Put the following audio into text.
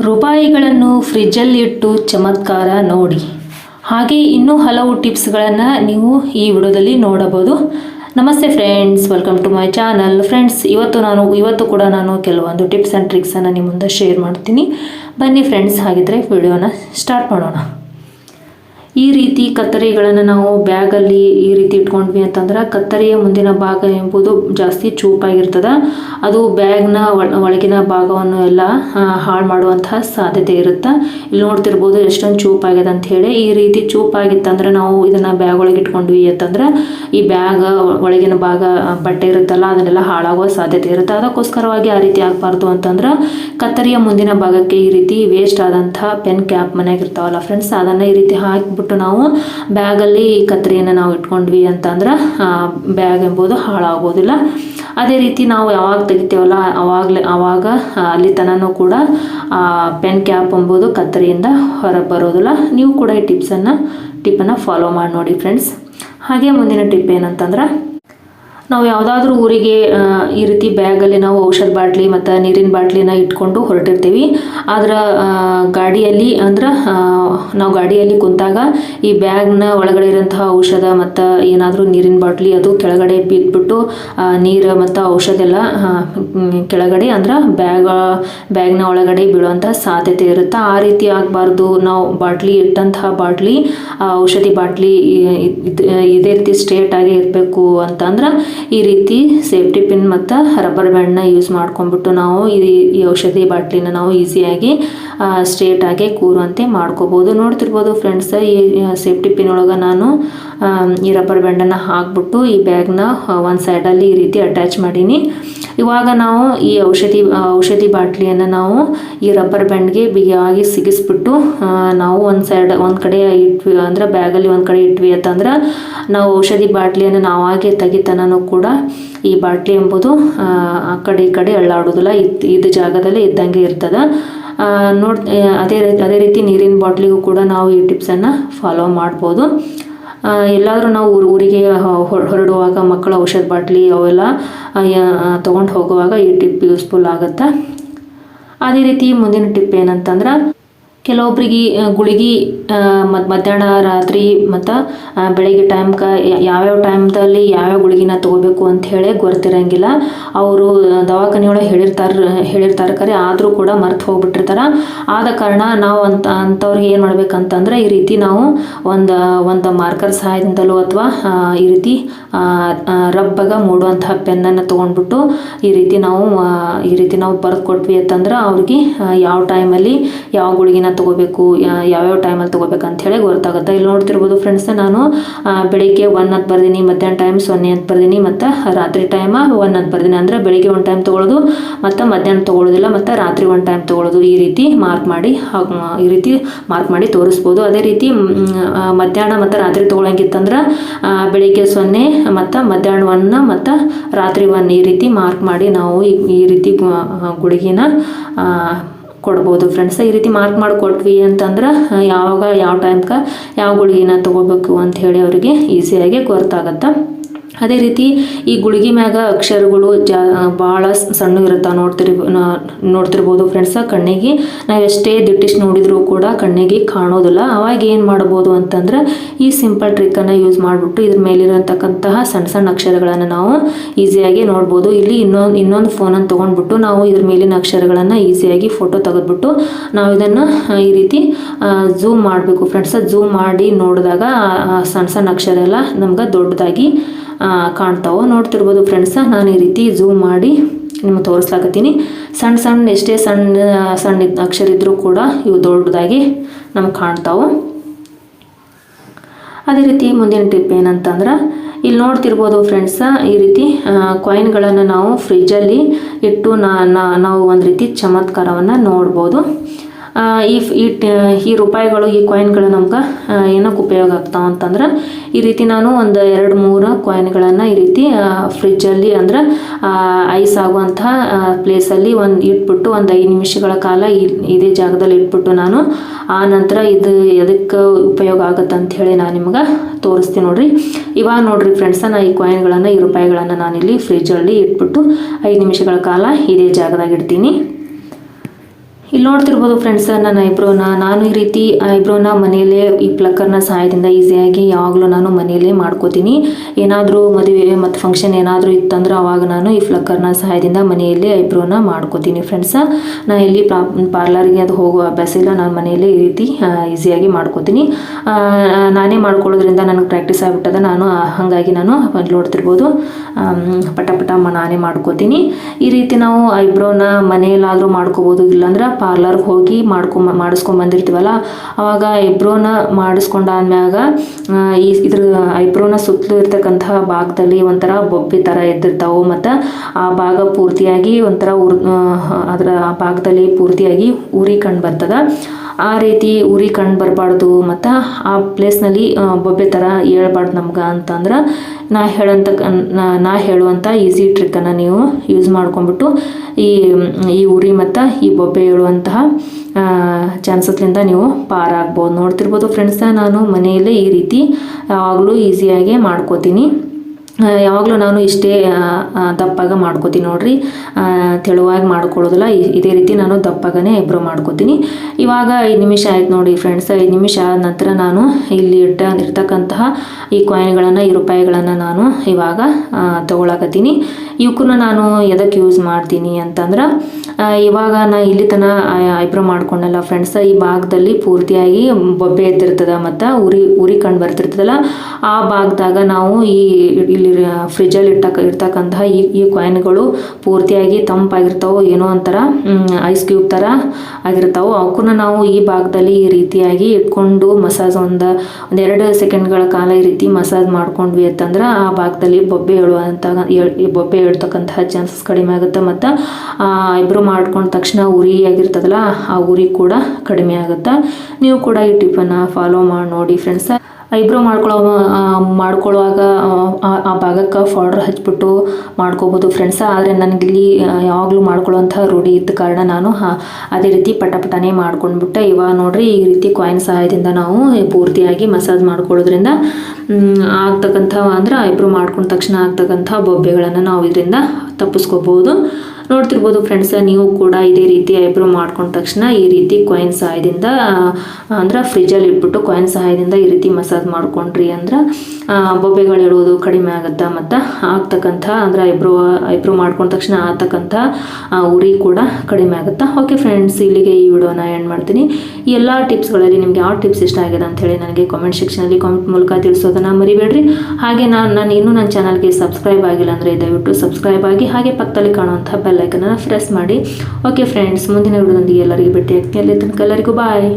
ರೂಪಾಯಿಗಳನ್ನು ಫ್ರಿಜ್ಜಲ್ಲಿಟ್ಟು ಚಮತ್ಕಾರ ನೋಡಿ. ಹಾಗೆ ಇನ್ನೂ ಹಲವು ಟಿಪ್ಸ್ಗಳನ್ನು ನೀವು ಈ ವಿಡಿಯೋದಲ್ಲಿ ನೋಡಬಹುದು. ನಮಸ್ತೆ friends, welcome to my channel. Friends, ಇವತ್ತು ನಾನು, ಇವತ್ತು ಕೂಡ ನಾನು ಕೆಲವೊಂದು ಟಿಪ್ಸ್ ಆ್ಯಂಡ್ ಟ್ರಿಕ್ಸನ್ನು ನಿಮ್ಮ ಮುಂದೆ ಶೇರ್ ಮಾಡ್ತೀನಿ. ಬನ್ನಿ ಫ್ರೆಂಡ್ಸ್, ಹಾಗಿದ್ರೆ ವಿಡಿಯೋನ ಸ್ಟಾರ್ಟ್ ಮಾಡೋಣ. ಈ ರೀತಿ ಕತ್ತರಿಗಳನ್ನು ನಾವು ಬ್ಯಾಗಲ್ಲಿ ಈ ರೀತಿ ಇಟ್ಕೊಂಡ್ವಿ ಅಂತಂದ್ರೆ ಕತ್ತರಿಯ ಮುಂದಿನ ಭಾಗ ಎಂಬುದು ಜಾಸ್ತಿ ಚೂಪಾಗಿರ್ತದೆ. ಅದು ಬ್ಯಾಗ್ನ ಒಳ- ಒಳಗಿನ ಭಾಗವನ್ನು ಎಲ್ಲ ಹಾಳು ಮಾಡುವಂತಹ ಸಾಧ್ಯತೆ ಇರುತ್ತೆ. ಇಲ್ಲಿ ನೋಡ್ತಿರ್ಬೋದು ಎಷ್ಟೊಂದು ಚೂಪಾಗಿದೆ ಅಂತ ಹೇಳಿ. ಈ ರೀತಿ ಚೂಪಾಗಿತ್ತಂದ್ರೆ ನಾವು ಇದನ್ನ ಬ್ಯಾಗ್ ಒಳಗೆ ಇಟ್ಕೊಂಡ್ವಿ ಅಂತಂದ್ರೆ ಈ ಬ್ಯಾಗ್ ಒಳಗಿನ ಭಾಗ ಬಟ್ಟೆ ಇರುತ್ತಲ್ಲ, ಅದನ್ನೆಲ್ಲ ಹಾಳಾಗುವ ಸಾಧ್ಯತೆ ಇರುತ್ತೆ. ಅದಕ್ಕೋಸ್ಕರವಾಗಿ ಆ ರೀತಿ ಆಗಬಾರ್ದು ಅಂತಂದ್ರೆ ಕತ್ತರಿಯ ಮುಂದಿನ ಭಾಗಕ್ಕೆ ಈ ರೀತಿ ವೇಸ್ಟ್ ಆದಂತಹ ಪೆನ್ ಕ್ಯಾಪ್ ಮನೆಯಾಗಿರ್ತಾವಲ್ಲ ಫ್ರೆಂಡ್ಸ್ ಅದನ್ನು ಈ ರೀತಿ ಹಾಕಿಬಿಟ್ಟು ನಾವು ಬ್ಯಾಗಲ್ಲಿ ಈ ಕತ್ತರಿಯನ್ನು ನಾವು ಇಟ್ಕೊಂಡ್ವಿ ಅಂತಂದ್ರೆ ಬ್ಯಾಗ್ ಎಂಬುದು ಹಾಳಾಗೋದಿಲ್ಲ. ಅದೇ ರೀತಿ ನಾವು ಯಾವಾಗ ತೆಗಿತೇವಲ್ಲ, ಅವಾಗಲೇ, ಅವಾಗ ಅಲ್ಲಿ ತನೂ ಕೂಡ ಪೆನ್ ಕ್ಯಾಪ್ ಎಂಬುದು ಕತ್ತರಿಯಿಂದ ಹೊರಗೆ ಬರೋದಿಲ್ಲ. ನೀವು ಕೂಡ ಈ ಟಿಪ್ಸನ್ನು, ಟಿಪ್ಪನ್ನು ಫಾಲೋ ಮಾಡಿ ನೋಡಿ ಫ್ರೆಂಡ್ಸ್. ಹಾಗೆ ಮುಂದಿನ ಟಿಪ್ ಏನಂತಂದ್ರೆ ನಾವು ಯಾವುದಾದ್ರೂ ಊರಿಗೆ ಈ ರೀತಿ ಬ್ಯಾಗಲ್ಲಿ ನಾವು ಔಷಧ ಬಾಟ್ಲಿ ಮತ್ತು ನೀರಿನ ಬಾಟ್ಲಿನ ಇಟ್ಕೊಂಡು ಹೊರಟಿರ್ತೀವಿ. ಆದ್ರೆ ಗಾಡಿಯಲ್ಲಿ ಅಂದ್ರೆ ನಾವು ಗಾಡಿಯಲ್ಲಿ ಕುಂತಾಗ ಈ ಬ್ಯಾಗ್ನ ಒಳಗಡೆ ಇರೋಂತಹ ಔಷಧ ಮತ್ತು ಏನಾದರೂ ನೀರಿನ ಬಾಟ್ಲಿ ಅದು ಕೆಳಗಡೆ ಬಿದ್ದುಬಿಟ್ಟು ನೀರು ಮತ್ತು ಔಷಧ ಎಲ್ಲ ಕೆಳಗಡೆ ಅಂದ್ರೆ ಬ್ಯಾಗ್, ಬ್ಯಾಗ್ನ ಒಳಗಡೆ ಬೀಳುವಂಥ ಸಾಧ್ಯತೆ ಇರುತ್ತೆ? ಆ ರೀತಿ ಆಗಬಾರ್ದು. ನಾವು ಬಾಟ್ಲಿ ಇಟ್ಟಂತಹ ಬಾಟ್ಲಿ ಔಷಧಿ ಬಾಟ್ಲಿ ಇದೇ ರೀತಿ ಸ್ಟ್ರೇಟ್ ಆಗಿ ಇರಬೇಕು ಅಂತಂದ್ರೆ ಈ ರೀತಿ ಸೇಫ್ಟಿ ಪಿನ್ ಮತ್ತು ರಬ್ಬರ್ ಬ್ಯಾಂಡ್ನ ಯೂಸ್ ಮಾಡ್ಕೊಂಡ್ಬಿಟ್ಟು ನಾವು ಈ ಔಷಧಿ ಬಾಟ್ಲಿನ ನಾವು ಈಸಿಯಾಗಿ ಸ್ಟ್ರೇಟಾಗಿ ಕೂರುವಂತೆ ಮಾಡ್ಕೋಬೋದು. ನೋಡ್ತಿರ್ಬೋದು ಫ್ರೆಂಡ್ಸ್ ಈ ಸೇಫ್ಟಿ ಪಿನ್ ಒಳಗೆ ನಾನು ಈ ರಬ್ಬರ್ ಬ್ಯಾಂಡನ್ನು ಹಾಕ್ಬಿಟ್ಟು ಈ ಬ್ಯಾಗ್ನ ಒಂದು ಸೈಡಲ್ಲಿ ಈ ರೀತಿ ಅಟ್ಯಾಚ್ ಮಾಡೀನಿ. ಇವಾಗ ನಾವು ಈ ಔಷಧಿ ಔಷಧಿ ಬಾಟ್ಲಿಯನ್ನು ನಾವು ಈ ರಬ್ಬರ್ ಬ್ಯಾಂಡ್ಗೆ ಬಿಗಿಯಾಗಿ ಸಿಗಿಸ್ಬಿಟ್ಟು ನಾವು ಒಂದು ಸೈಡ್ ಒಂದು ಕಡೆ ಇಟ್ವಿ ಅಂದ್ರೆ ಬ್ಯಾಗಲ್ಲಿ ಒಂದು ಕಡೆ ಇಟ್ವಿ ಅಂತಂದ್ರೆ ನಾವು ಔಷಧಿ ಬಾಟ್ಲಿಯನ್ನು ನಾವಾಗೆ ತೆಗಿತನೂ ಕೂಡ ಈ ಬಾಟ್ಲಿ ಎಂಬುದು ಆ, ಕಡೆ ಈ ಕಡೆ ಅಳ್ಳಾಡೋದಿಲ್ಲ. ಇದು ಇದು ಜಾಗದಲ್ಲಿ ಇದ್ದಂಗೆ ಇರ್ತದೆ. ನೋಡ್ ಅದೇ ಅದೇ ರೀತಿ ನೀರಿನ ಬಾಟ್ಲಿಗೂ ಕೂಡ ನಾವು ಈ ಟಿಪ್ಸನ್ನು ಫಾಲೋ ಮಾಡ್ಬೋದು. ಎಲ್ಲಾದರೂ ನಾವು ಊರು, ಊರಿಗೆ ಹೊರಡುವಾಗ ಮಕ್ಕಳ ಔಷಧ ಬಾಟ್ಲಿ ಅವೆಲ್ಲ ತೊಗೊಂಡು ಹೋಗುವಾಗ ಈ ಟಿಪ್ ಯೂಸ್ಫುಲ್ ಆಗುತ್ತೆ? ಅದೇ ರೀತಿ ಮುಂದಿನ ಟಿಪ್ ಏನಂತಂದ್ರೆ ಕೆಲವೊಬ್ರಿಗೆ ಆ, ಗುಳಿಗೆ ಮತ್ತು ಮಧ್ಯಾಹ್ನ ರಾತ್ರಿ ಮತ್ತು ಬೆಳಗ್ಗೆ ಟೈಮ್ಕ ಯಾವ್ಯಾವ ಟೈಮ್ದಲ್ಲಿ ಯಾವ್ಯಾವ ಗುಳಿಗಿನ ತೊಗೋಬೇಕು ಅಂತ ಹೇಳಿ ಗೊತ್ತಿರಂಗಿಲ್ಲ ಅವರು ದವಾಖಾನೆ ಒಳಗೆ ಹೇಳಿರ್ತಾರೆ ಹೇಳಿರ್ತಾರೆ ಕರೆ ಆದರೂ ಕೂಡ ಮರ್ತು ಹೋಗ್ಬಿಟ್ಟಿರ್ತಾರೆ. ಆದ ಕಾರಣ ನಾವು ಅಂತ ಅಂಥವ್ರಿಗೆ ಏನು ಮಾಡ್ಬೇಕಂತಂದ್ರೆ ಈ ರೀತಿ ನಾವು ಒಂದು ಒಂದು ಮಾರ್ಕರ್ ಸಹಾಯದಿಂದಲೂ ಅಥವಾ ಈ ರೀತಿ ರಬ್ಬಗ ಮೂಡುವಂತಹ ಪೆನ್ನನ್ನು ತೊಗೊಂಡ್ಬಿಟ್ಟು ಈ ರೀತಿ ನಾವು ಈ ರೀತಿ ನಾವು ಬರೆದು ಕೊಟ್ವಿ ಅಂತಂದ್ರೆ ಅವ್ರಿಗೆ ಯಾವ ಟೈಮಲ್ಲಿ ಯಾವ ಗುಳಿಗಿನ ತೊಗೋಬೇಕು ಯಾವ್ಯಾವ ಟೈಮಲ್ಲಿ ತೊಗೋಬೇಕು ಅಂತ ಹೇಳಿ ಗೊತ್ತಾಗುತ್ತೆ. ಇಲ್ಲಿ ನೋಡ್ತಿರ್ಬೋದು ಫ್ರೆಂಡ್ಸ್ ನಾನು ಬೆಳಿಗ್ಗೆ ಒನ್ ಅಂತ ಬರ್ದೀನಿ, ಮಧ್ಯಾಹ್ನ ಟೈಮ್ ಸೊನ್ನೆ ಅಂತ ಬರ್ದೀನಿ, ಮತ್ತು ರಾತ್ರಿ ಟೈಮ ಒನ್ ಅಂತ ಬರ್ದೀನಿ. ಅಂದರೆ ಬೆಳಿಗ್ಗೆ ಒಂದು ಟೈಮ್ ತೊಗೊಳ್ಳೋದು ಮತ್ತು ಮಧ್ಯಾಹ್ನ ತೊಗೊಳ್ಳೋದಿಲ್ಲ ಮತ್ತು ರಾತ್ರಿ ಒನ್ ಟೈಮ್ ತೊಗೊಳ್ಳೋದು ಈ ರೀತಿ ಮಾರ್ಕ್ ಮಾಡಿ ಈ ರೀತಿ ಮಾರ್ಕ್ ಮಾಡಿ ತೋರಿಸ್ಬೋದು. ಅದೇ ರೀತಿ ಮಧ್ಯಾಹ್ನ ಮತ್ತು ರಾತ್ರಿ ತೊಗೊಳಂಗಿತ್ತಂದ್ರೆ ಬೆಳಿಗ್ಗೆ ಸೊನ್ನೆ, ಮತ್ತು ಮಧ್ಯಾಹ್ನ ಒನ್ ಮತ್ತು ರಾತ್ರಿ ಒನ್ ಈ ರೀತಿ ಮಾರ್ಕ್ ಮಾಡಿ ನಾವು ಈ ರೀತಿ ಗುಳಿಗಿನ ಕೊಡ್ಬೋದು. ಫ್ರೆಂಡ್ಸ್ ಈ ರೀತಿ ಮಾರ್ಕ್ ಮಾಡಿ ಕೊಟ್ವಿ ಅಂತಂದ್ರೆ ಯಾವಾಗ, ಯಾವ ಟೈಮ್ಗೆ ಯಾವ ಗುಳಿಗೆನ ತೊಗೋಬೇಕು ಅಂತ ಹೇಳಿ ಅವರಿಗೆ ಈಸಿಯಾಗಿ ಗೊತ್ತಾಗತ್ತೆ ಅದೇ ರೀತಿ ಈ ಗುಳಿಗೆ ಮ್ಯಾಗ ಅಕ್ಷರಗಳು ಜಾ ಭಾಳ ಸಣ್ಣ ಇರುತ್ತೆ ನೋಡ್ತಿರ್ ನೋಡ್ತಿರ್ಬೋದು ಫ್ರೆಂಡ್ಸ ಕಣ್ಣಿಗೆ ನಾವು ಎಷ್ಟೇ ದಿಟ್ಟಿಸಿ ನೋಡಿದರೂ ಕೂಡ ಕಣ್ಣಿಗೆ ಕಾಣೋದಿಲ್ಲ. ಅವಾಗ ಏನು ಮಾಡ್ಬೋದು ಅಂತಂದ್ರೆ ಈ ಸಿಂಪಲ್ ಟ್ರಿಕ್ಕನ್ನು ಯೂಸ್ ಮಾಡಿಬಿಟ್ಟು ಇದ್ರ ಮೇಲಿರತಕ್ಕಂತಹ ಸಣ್ಣ ಸಣ್ಣ ಅಕ್ಷರಗಳನ್ನು ನಾವು ಈಸಿಯಾಗಿ ನೋಡ್ಬೋದು. ಇಲ್ಲಿ ಇನ್ನೊಂದು ಇನ್ನೊಂದು ಫೋನನ್ನು ತೊಗೊಂಡ್ಬಿಟ್ಟು ನಾವು ಇದ್ರ ಮೇಲಿನ ಅಕ್ಷರಗಳನ್ನು ಈಸಿಯಾಗಿ ಫೋಟೋ ತೆಗೆದ್ಬಿಟ್ಟು ನಾವು ಇದನ್ನು ಈ ರೀತಿ ಝೂಮ್ ಮಾಡಬೇಕು. ಫ್ರೆಂಡ್ಸ್ ಝೂಮ್ ಮಾಡಿ ನೋಡಿದಾಗ ಸಣ್ಣ ಸಣ್ಣ ಅಕ್ಷರ ಎಲ್ಲ ನಮ್ಗೆ ದೊಡ್ಡದಾಗಿ ಕಾಣ್ತಾವೆ ನೋಡ್ತಿರ್ಬೋದು ಫ್ರೆಂಡ್ಸ ನಾನು ಈ ರೀತಿ ಝೂಮ್ ಮಾಡಿ ನಿಮಗೆ ತೋರಿಸ್ಲಾಕತ್ತೀನಿ. ಸಣ್ಣ ಸಣ್ಣ ಎಷ್ಟೇ ಸಣ್ಣ ಸಣ್ಣ ಅಕ್ಷರ ಇದ್ದರೂ ಕೂಡ ಇವು ದೊಡ್ಡದಾಗಿ ನಮ್ಗೆ ಕಾಣ್ತಾವೆ. ಅದೇ ರೀತಿ ಮುಂದಿನ ಟಿಪ್ ಏನಂತಂದ್ರೆ, ಇಲ್ಲಿ ನೋಡ್ತಿರ್ಬೋದು ಫ್ರೆಂಡ್ಸ ಈ ರೀತಿ ಕಾಯಿನ್ಗಳನ್ನು ನಾವು ಫ್ರಿಜ್ಜಲ್ಲಿ ಇಟ್ಟು ನಾವು ಒಂದು ರೀತಿ ಚಮತ್ಕಾರವನ್ನು ನೋಡ್ಬೋದು. ಈ ಈ ರೂಪಾಯಿಗಳು, ಈ ಕಾಯಿನ್ಗಳು ನಮ್ಗೆ ಏನಕ್ಕೆ ಉಪಯೋಗ ಆಗ್ತಾವ ಅಂತಂದ್ರೆ ಈ ರೀತಿ ನಾನು ಒಂದು ಎರಡು, ಮೂರು ಕಾಯಿನ್ಗಳನ್ನು ಈ ರೀತಿ ಫ್ರಿಜ್ಜಲ್ಲಿ ಅಂದ್ರೆ ಐಸ್ ಆಗುವಂತಹ ಪ್ಲೇಸಲ್ಲಿ ಒಂದು ಇಟ್ಬಿಟ್ಟು ಒಂದು ಐದು ನಿಮಿಷಗಳ ಕಾಲ ಇದೇ ಜಾಗದಲ್ಲಿ ಇಟ್ಬಿಟ್ಟು ನಾನು ಆ ನಂತರ ಇದು ಎದಕ್ಕೆ ಉಪಯೋಗ ಆಗುತ್ತೆ ಅಂತ ಹೇಳಿ ನಾನು ನಿಮ್ಗೆ ತೋರಿಸ್ತೀನಿ ನೋಡ್ರಿ. ಇವಾಗ ನೋಡ್ರಿ ಫ್ರೆಂಡ್ಸ ನಾ ಈ ಕಾಯಿನ್ಗಳನ್ನು ಈ ರೂಪಾಯಿಗಳನ್ನು ನಾನಿಲ್ಲಿ ಫ್ರಿಜ್ಜಲ್ಲಿ ಇಟ್ಬಿಟ್ಟು ಐದು ನಿಮಿಷಗಳ ಕಾಲ ಇದೇ ಜಾಗದಾಗ ಇಡ್ತೀನಿ. ಇಲ್ಲಿ ನೋಡ್ತಿರ್ಬೋದು ಫ್ರೆಂಡ್ಸ್ ನನ್ನ ಐಬ್ರೋನ ನಾನು ಈ ರೀತಿ ಐಬ್ರೋನ ಮನೆಯಲ್ಲೇ ಈ ಪ್ಲಕ್ಕರ್ನ ಸಹಾಯದಿಂದ ಈಸಿಯಾಗಿ ಯಾವಾಗಲೂ ನಾನು ಮನೆಯಲ್ಲೇ ಮಾಡ್ಕೋತೀನಿ. ಏನಾದರೂ ಮದುವೆ ಮತ್ತು ಫಂಕ್ಷನ್ ಏನಾದರೂ ಇತ್ತಂದ್ರೆ ಅವಾಗ ನಾನು ಈ ಫ್ಲಕ್ಕರ್ನ ಸಹಾಯದಿಂದ ಮನೆಯಲ್ಲೇ ಐಬ್ರೋನ ಮಾಡ್ಕೋತೀನಿ ಫ್ರೆಂಡ್ಸ ನಾ ಇಲ್ಲಿ ಪಾರ್ಲರ್ಗೆ ಅದು ಹೋಗುವ ಅಭ್ಯಾಸ ಇಲ್ಲ. ನಾನು ಮನೆಯಲ್ಲೇ ಈ ರೀತಿ ಈಸಿಯಾಗಿ ಮಾಡ್ಕೋತೀನಿ. ನಾನೇ ಮಾಡ್ಕೊಳ್ಳೋದ್ರಿಂದ ನನಗೆ ಪ್ರಾಕ್ಟೀಸ್ ಆಗಿಬಿಟ್ಟದ. ನಾನು ಹಾಗಾಗಿ ನಾನು ನೋಡ್ತಿರ್ಬೋದು. ಪಟ ಪಟ ನಾನೇ ಮಾಡ್ಕೋತೀನಿ. ಈ ರೀತಿ ನಾವು ಐಬ್ರೋನ ಮನೆಯಲ್ಲಾದರೂ ಮಾಡ್ಕೋಬೋದು. ಇಲ್ಲಾಂದ್ರೆ ಪಾರ್ಲರ್ಗೆ ಹೋಗಿ ಮಾಡ್ಕೊಂಬ ಮಾಡಿಸ್ಕೊಂಡ್ ಬಂದಿರ್ತೀವಲ್ಲ, ಅವಾಗ ಐಬ್ರೋನ ಮಾಡಿಸ್ಕೊಂಡಾದ್ಮ್ಯಾಗ ಈ ಇದ್ರ ಐಬ್ರೋನ ಸುತ್ತಲೂ ಇರ್ತಕ್ಕಂತಹ ಭಾಗದಲ್ಲಿ ಒಂಥರ ಬೊಬ್ಬೆ ಥರ ಎದ್ದಿರ್ತಾವೆ ಮತ್ತು ಆ ಭಾಗ ಪೂರ್ತಿಯಾಗಿ ಒಂಥರ ಉರ್ ಅದರ ಭಾಗದಲ್ಲಿ ಪೂರ್ತಿಯಾಗಿ ಉರಿ ಕಂಡು ಬರ್ತದ. ಆ ರೀತಿ ಉರಿ ಕಂಡು ಬರಬಾರ್ದು ಮತ್ತು ಆ ಪ್ಲೇಸ್ನಲ್ಲಿ ಬೊಬ್ಬೆ ಥರ ಹೇಳ್ಬಾರ್ದು ನಮ್ಗೆ ಅಂತಂದ್ರೆ ನಾ ಹೇಳಂತ, ನಾ- ಹೇಳುವಂಥ ಈಸಿ ಟ್ರಿಕ್ಕನ್ನು ನೀವು ಯೂಸ್ ಮಾಡ್ಕೊಂಬಿಟ್ಟು ಈ ಈ ಉರಿ ಮತ್ತು ಈ ಬೊಬ್ಬೆ ಹೇಳುವಂತಹ ಚಾನ್ಸಸ್ಲಿಂದ ನೀವು ಪಾರಾಗ್ಬೋದು ನೋಡ್ತಿರ್ಬೋದು ಫ್ರೆಂಡ್ಸ ನಾನು ಮನೆಯಲ್ಲೇ ಈ ರೀತಿ ಯಾವಾಗಲೂ ಈಸಿಯಾಗಿ ಮಾಡ್ಕೋತೀನಿ. ಯಾವಾಗಲೂ ನಾನು ಇಷ್ಟೇ ದಪ್ಪಾಗ ಮಾಡ್ಕೋತೀನಿ ನೋಡ್ರಿ. ತೆಳುವಾಗಿ ಮಾಡ್ಕೊಳ್ಳೋದಿಲ್ಲ. ಇದೇ ರೀತಿ ನಾನು ದಪ್ಪಾಗನೇ ಇಬ್ರು ಮಾಡ್ಕೋತೀನಿ. ಇವಾಗ ಐದು ನಿಮಿಷ ಆಯ್ತು ನೋಡಿ ಫ್ರೆಂಡ್ಸ್ ಐದು ನಿಮಿಷ ಆದ ನಂತರ ನಾನು ಇಲ್ಲಿ ಇಟ್ಟ, ಇರ್ತಕ್ಕಂತಹ ಈ ಕಾಯಿನ್ಗಳನ್ನು ಈ ರೂಪಾಯಿಗಳನ್ನು ನಾನು ಇವಾಗ ತೊಗೊಳಕತ್ತೀನಿ. ಇವಕ್ಕೂ ನಾನು ಎದಕ್ಕೆ ಯೂಸ್ ಮಾಡ್ತೀನಿ ಅಂತಂದ್ರೆ ಇವಾಗ ನಾ ಇಲ್ಲಿ ತನ ಐಬ್ರೋ ಮಾಡ್ಕೊಂಡಲ್ಲ ಫ್ರೆಂಡ್ಸ್ ಈ ಭಾಗದಲ್ಲಿ ಪೂರ್ತಿಯಾಗಿ ಬೊಬ್ಬೆ ಎದ್ದಿರ್ತದ ಮತ್ತು ಉರಿ ಉರಿ ಕಂಡು ಬರ್ತಿರ್ತದಲ್ಲ, ಆ ಭಾಗದಾಗ ನಾವು ಈ ಇಲ್ಲಿ ಫ್ರಿಜ್ಜಲ್ಲಿ ಇಟ್ಟಕ ಇರ್ತಕ್ಕಂತಹ ಈ ಈ ಕಾಯಿನ್ಗಳು ಪೂರ್ತಿಯಾಗಿ ತಂಪಾಗಿರ್ತಾವೆ ಏನೋ ಒಂಥರ ಐಸ್ ಕ್ಯೂಬ್ ಥರ ಆಗಿರ್ತಾವೆ ಅವಕ್ಕೂ ನಾವು ಈ ಭಾಗದಲ್ಲಿ ಈ ರೀತಿಯಾಗಿ ಇಟ್ಕೊಂಡು ಮಸಾಜ್ ಒಂದು, ಒಂದೆರಡು ಸೆಕೆಂಡ್ಗಳ ಕಾಲ ಈ ರೀತಿ ಮಸಾಜ್ ಮಾಡ್ಕೊಂಡ್ವಿ ಅಂತಂದ್ರೆ ಆ ಭಾಗದಲ್ಲಿ ಬೊಬ್ಬೆ ಹೇಳುವಂಥ ಬೊಬ್ಬೆ ಹೇಳ್ತಕ್ಕಂತಹ ಚಾನ್ಸಸ್ ಕಡಿಮೆ ಆಗುತ್ತೆ ಮತ್ತು ಇಬ್ರು ಮಾಡ್ಕೊಂಡ ತಕ್ಷಣ ಉರಿ ಆಗಿರ್ತದಲ್ಲ, ಆ ಉರಿ ಕೂಡ ಕಡಿಮೆ ಆಗುತ್ತೆ, ನೀವು ಕೂಡ ಈ ಟಿಪ್ಪನ್ನು ಫಾಲೋ ಮಾಡಿ ನೋಡಿ ಫ್ರೆಂಡ್ಸ್ ಐಬ್ರೋ ಮಾಡ್ಕೊಳ್ಳೋ ಮಾಡ್ಕೊಳ್ಳುವಾಗ ಆ, ಭಾಗಕ್ಕೆ ಪೌಡ್ರ್ ಹಚ್ಬಿಟ್ಟು ಮಾಡ್ಕೋಬೋದು ಫ್ರೆಂಡ್ಸ ಆದರೆ ನನಗಿಲ್ಲಿ ಯಾವಾಗಲೂ ಮಾಡ್ಕೊಳ್ಳೋಂಥ ರೂಢಿ ಇದ್ದ ಕಾರಣ ನಾನು ಅದೇ ರೀತಿ ಪಟ ಪಟನೆ ಮಾಡ್ಕೊಂಡ್ಬಿಟ್ಟೆ. ಇವಾಗ ನೋಡ್ರಿ ಈ ರೀತಿ ಕಾಯಿನ್ ಸಹಾಯದಿಂದ ನಾವು ಪೂರ್ತಿಯಾಗಿ ಮಸಾಜ್ ಮಾಡ್ಕೊಳ್ಳೋದ್ರಿಂದ ಆಗ್ತಕ್ಕಂಥ ಅಂದ್ರೆ ಐಬ್ರೋ ಮಾಡ್ಕೊಂಡ ತಕ್ಷಣ ಆಗ್ತಕ್ಕಂಥ ಬೊಬ್ಬೆಗಳನ್ನು ನಾವು ಇದರಿಂದ ತಪ್ಪಿಸ್ಕೋಬೋದು. ನೋಡ್ತಿರ್ಬೋದು ಫ್ರೆಂಡ್ಸ್ ನೀವು ಕೂಡ ಇದೇ ರೀತಿ ಐಬ್ರೋ ಮಾಡ್ಕೊಂಡ ತಕ್ಷಣ ಈ ರೀತಿ ಕಾಯಿನ್ ಸಹಾಯದಿಂದ ಅಂದ್ರೆ ಫ್ರಿಜ್ಜಲ್ಲಿ ಇಟ್ಬಿಟ್ಟು ಕಾಯಿನ್ ಸಹಾಯದಿಂದ ಈ ರೀತಿ ಮಸಾಜ್ ಮಾಡ್ಕೊಂಡ್ರಿ ಅಂದ್ರೆ ಬೊಬ್ಬೆಗಳು ಇಡುವುದು ಕಡಿಮೆ ಆಗುತ್ತೆ ಮತ್ತು ಆಗ್ತಕ್ಕಂಥ, ಅಂದ್ರೆ ಐಬ್ರೋ ಐಬ್ರೋ ಮಾಡ್ಕೊಂಡ ತಕ್ಷಣ ಆಗ್ತಕ್ಕಂಥ ಉರಿ ಕೂಡ ಕಡಿಮೆ ಆಗುತ್ತೆ. ಓಕೆ ಫ್ರೆಂಡ್ಸ್ ಇಲ್ಲಿಗೆ ಈ ವಿಡಿಯೋನ ಎಂಡ್ ಮಾಡ್ತೀನಿ. ಎಲ್ಲ ಟಿಪ್ಸ್ಗಳಲ್ಲಿ ನಿಮ್ಗೆ ಯಾವ ಟಿಪ್ಸ್ ಇಷ್ಟ ಆಗಿದೆ ಅಂತ ಹೇಳಿ ನನಗೆ ಕಾಮೆಂಟ್ ಸೆಕ್ಷನಲ್ಲಿ ಕಾಮೆಂಟ್ ಮೂಲಕ ತಿಳಿಸೋದನ್ನ ಮರಿಬೇಡ್ರಿ. ಹಾಗೆ ನಾನು ನಾನು ಇನ್ನೂ ನನ್ನ ಚಾನಲ್ಗೆ ಸಬ್ಸ್ಕ್ರೈಬ್ ಆಗಿಲ್ಲ ಅಂದರೆ ದಯವಿಟ್ಟು ಸಬ್ಸ್ಕ್ರೈಬ್ ಆಗಿ ಹಾಗೆ ಪಕ್ಕದಲ್ಲಿ ಕಾಣುವಂಥ ಬೆಲ್ ಐಕನನ್ನು ಪ್ರೆಸ್ ಮಾಡಿ. ಓಕೆ ಫ್ರೆಂಡ್ಸ್ ಮುಂದಿನ ವಿಡಿಯೋದೊಂದಿಗೆ ಎಲ್ಲರಿಗೂ ಭೇಟಿ ಆಗ್ತೀನಿ ಅಲ್ಲಿ ತನಕ ಎಲ್ಲರಿಗೂ ಬಾಯ್